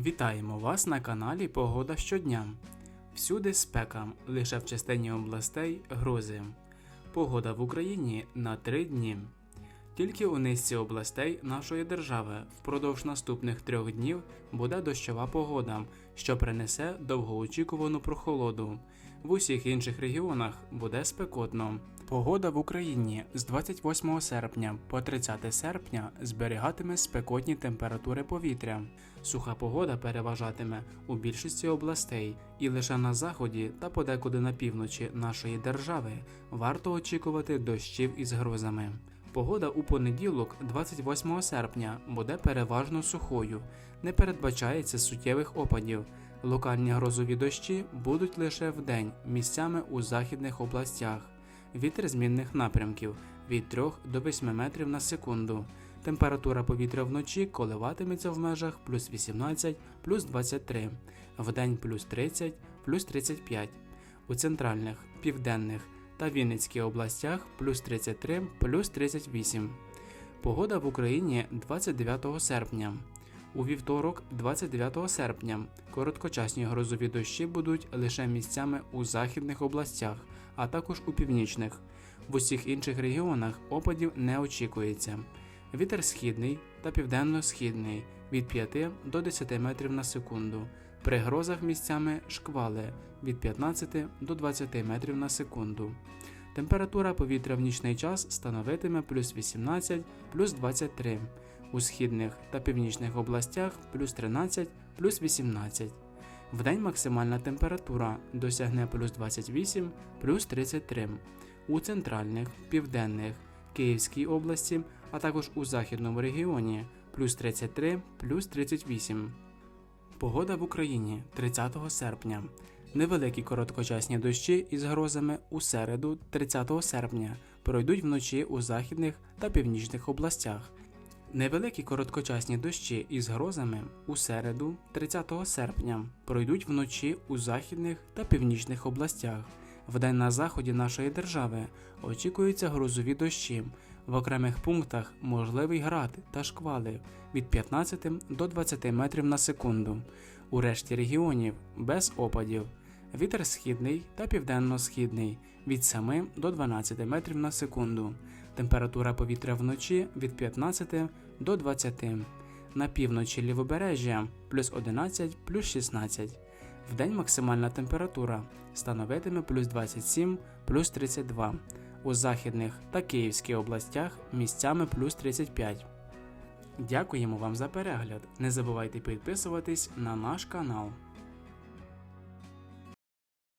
Вітаємо вас на каналі Погода щодня. Всюди спека, лише в частині областей грози. Погода в Україні на три дні. Тільки у низці областей нашої держави впродовж наступних трьох днів буде дощова погода, що принесе довгоочікувану прохолоду. В усіх інших регіонах буде спекотно. Погода в Україні з 28 серпня по 30 серпня зберігатиме спекотні температури повітря. Суха погода переважатиме у більшості областей, і лише на заході та подекуди на півночі нашої держави варто очікувати дощів із грозами. Погода у понеділок, 28 серпня, буде переважно сухою, не передбачається суттєвих опадів. Локальні грозові дощі будуть лише вдень місцями у західних областях. Вітер змінних напрямків від 3 до 8 метрів на секунду. Температура повітря вночі коливатиметься в межах плюс 18, плюс 23, вдень плюс 30, плюс 35. У центральних, південних та Вінницькій областях плюс 33, плюс 38. Погода в Україні 29 серпня. У вівторок, 29 серпня, короткочасні грозові дощі будуть лише місцями у західних областях, а також у північних. В усіх інших регіонах опадів не очікується. Вітер східний та південно-східний від 5 до 10 метрів на секунду. При грозах місцями шквали від 15 до 20 метрів на секунду. Температура повітря в нічний час становитиме плюс 18, плюс 23, у східних та північних областях плюс 13, плюс 18. Вдень максимальна температура досягне плюс 28, плюс 33, у центральних, південних, Київській області, а також у західному регіоні плюс 33, плюс 38. Погода в Україні 30 серпня. Невеликі короткочасні дощі із грозами у середу 30 серпня пройдуть вночі у західних та північних областях. Невеликі короткочасні дощі із грозами у середу 30 серпня пройдуть вночі у західних та північних областях. Вдень на заході нашої держави очікуються грозові дощі. В окремих пунктах можливий град та шквали від 15 до 20 метрів на секунду. У решті регіонів без опадів. Вітер східний та південно-східний від 7 до 12 метрів на секунду. Температура повітря вночі від 15 до 20. На півночі лівобережжя плюс 11 плюс 16. Вдень максимальна температура становитиме плюс 27 плюс 32. У західних та Київській областях місцями плюс 35. Дякуємо вам за перегляд. Не забувайте підписуватись на наш канал.